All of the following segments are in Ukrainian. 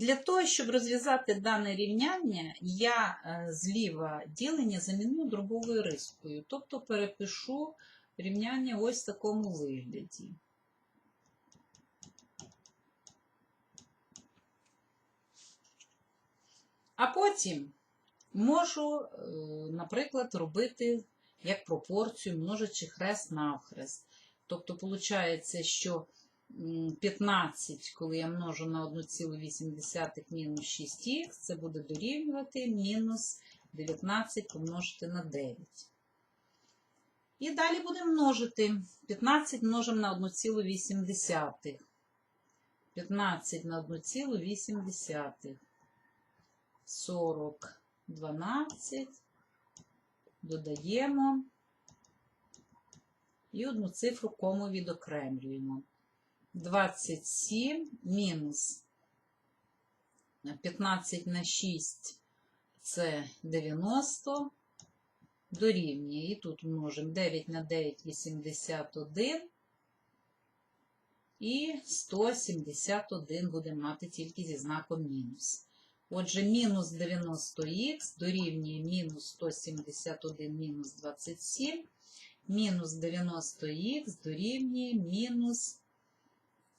Для того, щоб розв'язати дане рівняння, я е, зліва ділення заміню дробовою рискою. Тобто перепишу рівняння ось в такому вигляді. А потім можу, е, наприклад, робити як пропорцію, множачи хрест навхрест. Тобто, виходить, що 15, коли я множу на 1,8 мінус 6х, це буде дорівнювати мінус 19 помножити на 9. І далі будемо множити. 15 множимо на 1,8. 15 на 1,8. 40, 12. Додаємо. І одну цифру кому відокремлюємо. 27 мінус 15 на 6 це 90. Дорівнює. І тут множимо 9 на 9 81. І 171 будемо мати тільки зі знаком мінус. Отже, мінус 90х дорівнює мінус 171 мінус 27. Мінус 90х дорівнює мінус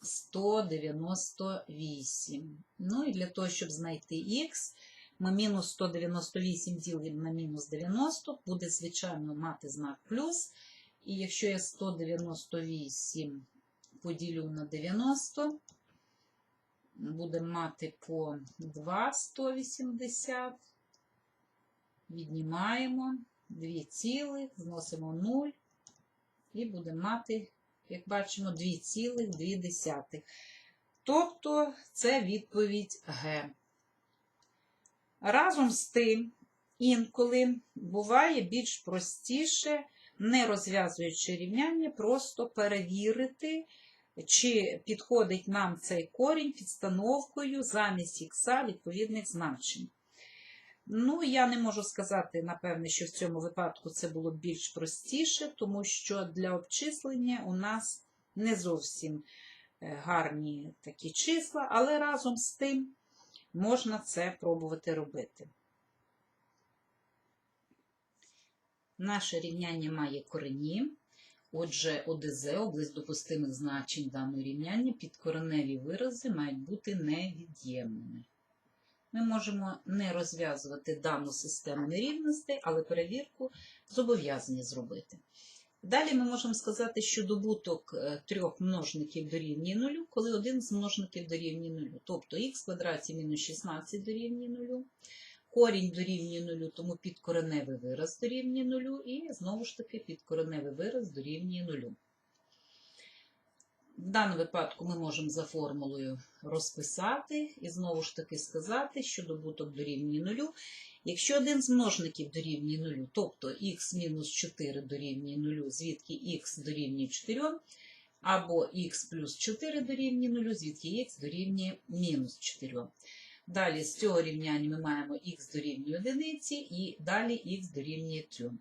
198. Ну і для того, щоб знайти х, ми мінус 198 ділимо на мінус 90, буде, звичайно, мати знак плюс. І якщо я 198 поділю на 90, будемо мати по 2 180. Віднімаємо 2 цілих, зносимо 0 і будемо мати, як бачимо, 2,2. Тобто це відповідь Г. Разом з тим, інколи буває більш простіше, не розв'язуючи рівняння, просто перевірити, чи підходить нам цей корінь підстановкою замість х відповідних значень. Ну, я не можу сказати, напевне, що в цьому випадку це було більш простіше, тому що для обчислення у нас не зовсім е, гарні такі числа, але разом з тим можна це пробувати робити. Наше рівняння має корені. Отже, ОДЗ, область допустимих значень даного рівняння, підкореневі вирази мають бути невід'ємними. Ми можемо не розв'язувати дану систему нерівностей, але перевірку зобов'язані зробити. Далі ми можемо сказати, що добуток е, трьох множників дорівнює нулю, коли один з множників дорівнює нулю. Тобто х квадраті мінус 16 дорівнює нулю, корінь дорівнює нулю, тому підкореневий вираз дорівнює нулю, і знову ж таки підкореневий вираз дорівнює нулю. В даному випадку ми можемо за формулою розписати і знову ж таки сказати, що добуток дорівнює нулю. Якщо один з множників дорівнює нулю, тобто х мінус 4 дорівнює нулю, звідки х дорівнює 4, або х плюс 4 дорівнює нулю, звідки х дорівнює мінус 4. Далі з цього рівняння ми маємо х дорівнює 1 і далі х дорівнює 3.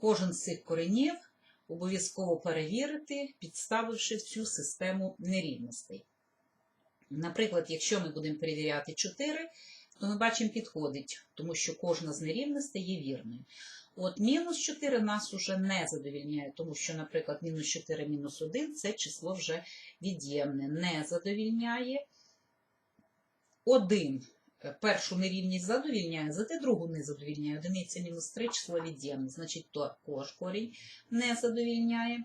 Кожен з цих коренів обов'язково перевірити, підставивши в цю систему нерівностей. Наприклад, якщо ми будемо перевіряти 4, то ми бачимо підходить, тому що кожна з нерівностей є вірною. От мінус 4 нас уже не задовільняє, тому що, наприклад, мінус 4 мінус 1 це число вже від'ємне, не задовільняє. 1 першу нерівність задовільняє, зате другу не задовільняє. Одиниця мінус 3 число від'ємне, значить також корінь не задовільняє.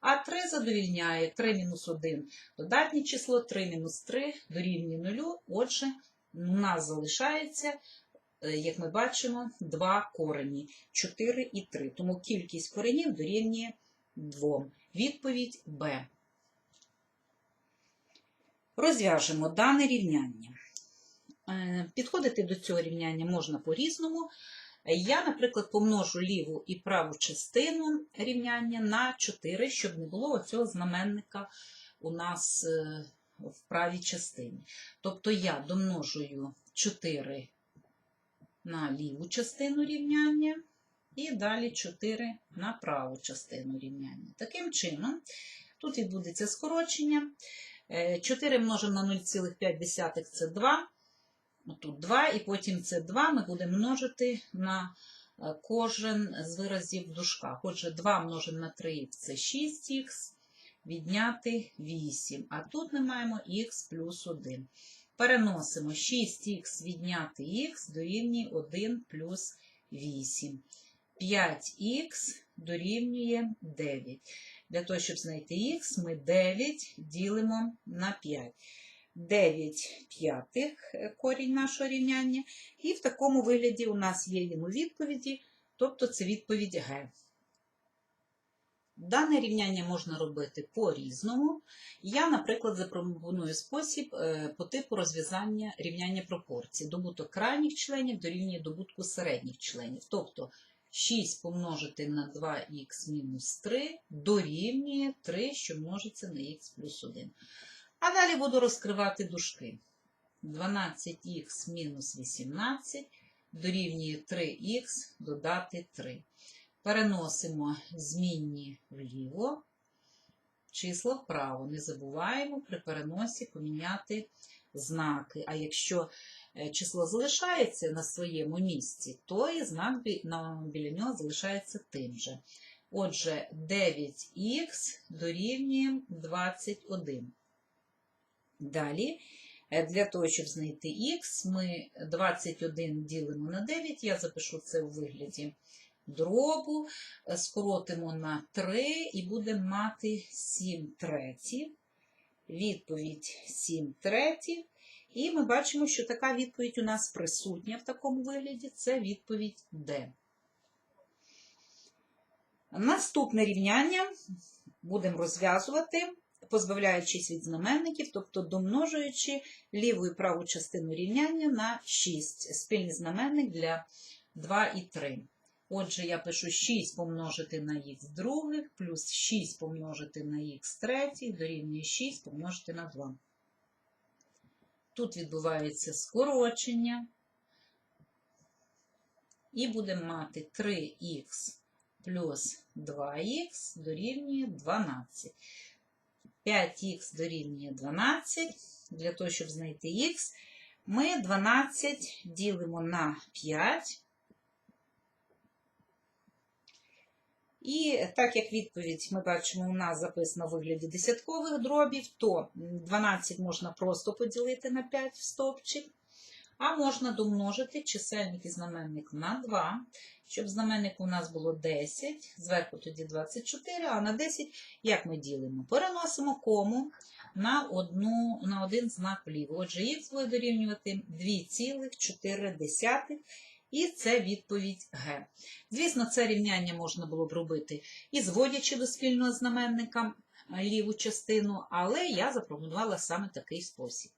А 3 задовільняє 3 мінус 1 додатнє число, 3 мінус 3 дорівнює 0. Отже, у нас залишається, е, як ми бачимо, два корені 4 і 3. Тому кількість коренів дорівнює 2. Відповідь Б. Розв'яжемо дане рівняння. Е, Підходити до цього рівняння можна по-різному. Я, наприклад, помножу ліву і праву частину рівняння на 4, щоб не було цього знаменника у нас е, в правій частині. Тобто я домножую 4 на ліву частину рівняння і далі 4 на праву частину рівняння. Таким чином, тут відбудеться скорочення. Е, 4 множимо на 0,5 це 2. Тут 2, і потім це 2 ми будемо множити на е, кожен з виразів в дужках. Отже, 2 множимо на 3х це 6х, відняти 8. А тут ми маємо х плюс 1. Переносимо 6х відняти х дорівнює 1 плюс 8. 5х дорівнює 9. Для того, щоб знайти х, ми 9 ділимо на 5. 9 п'ятих е, корінь нашого рівняння. І в такому вигляді у нас є він у відповіді, тобто це відповідь Г. Дане рівняння можна робити по-різному. Я, наприклад, запропоную спосіб е, по типу розв'язання рівняння пропорцій. Добуток крайніх членів дорівнює добутку середніх членів. Тобто 6 помножити на 2х мінус 3 дорівнює 3, що множиться на х плюс 1. А далі буду розкривати дужки. 12х мінус 18 дорівнює 3х додати 3. Переносимо змінні вліво, числа вправо. Не забуваємо при переносі поміняти знаки. А якщо е, число залишається на своєму місці, то і знак біля нього залишається тим же. Отже, 9х дорівнює 21. Далі, е, для того, щоб знайти х, ми 21 ділимо на 9, я запишу це у вигляді дробу, е, скоротимо на 3 і будемо мати 7 третів. Відповідь 7 третів. І ми бачимо, що така відповідь у нас присутня в такому вигляді. Це відповідь Д. Наступне рівняння будемо розв'язувати, позбавляючись від знаменників, тобто домножуючи ліву і праву частину рівняння на 6. Спільний знаменник для 2 і 3. Отже, я пишу 6 помножити на х других, плюс 6 помножити на х третіх, дорівнює 6 помножити на 2. Тут відбувається скорочення. І будемо мати 3х плюс 2х дорівнює 12. 5х дорівнює 12. Для того, щоб знайти х, ми 12 ділимо на 5. І так як відповідь ми бачимо, у нас записано в вигляді десяткових дробів, то 12 можна просто поділити на 5 в стовпчик, а можна домножити чисельник і знаменник на 2, щоб знаменник у нас було 10, зверху тоді 24, а на 10 як ми ділимо? Переносимо кому на, одну, на один знак вліво. Отже, х буде дорівнювати 2,4. І це відповідь Г. Звісно, це рівняння можна було б робити і зводячи до спільного знаменника ліву частину, але я запропонувала саме такий спосіб.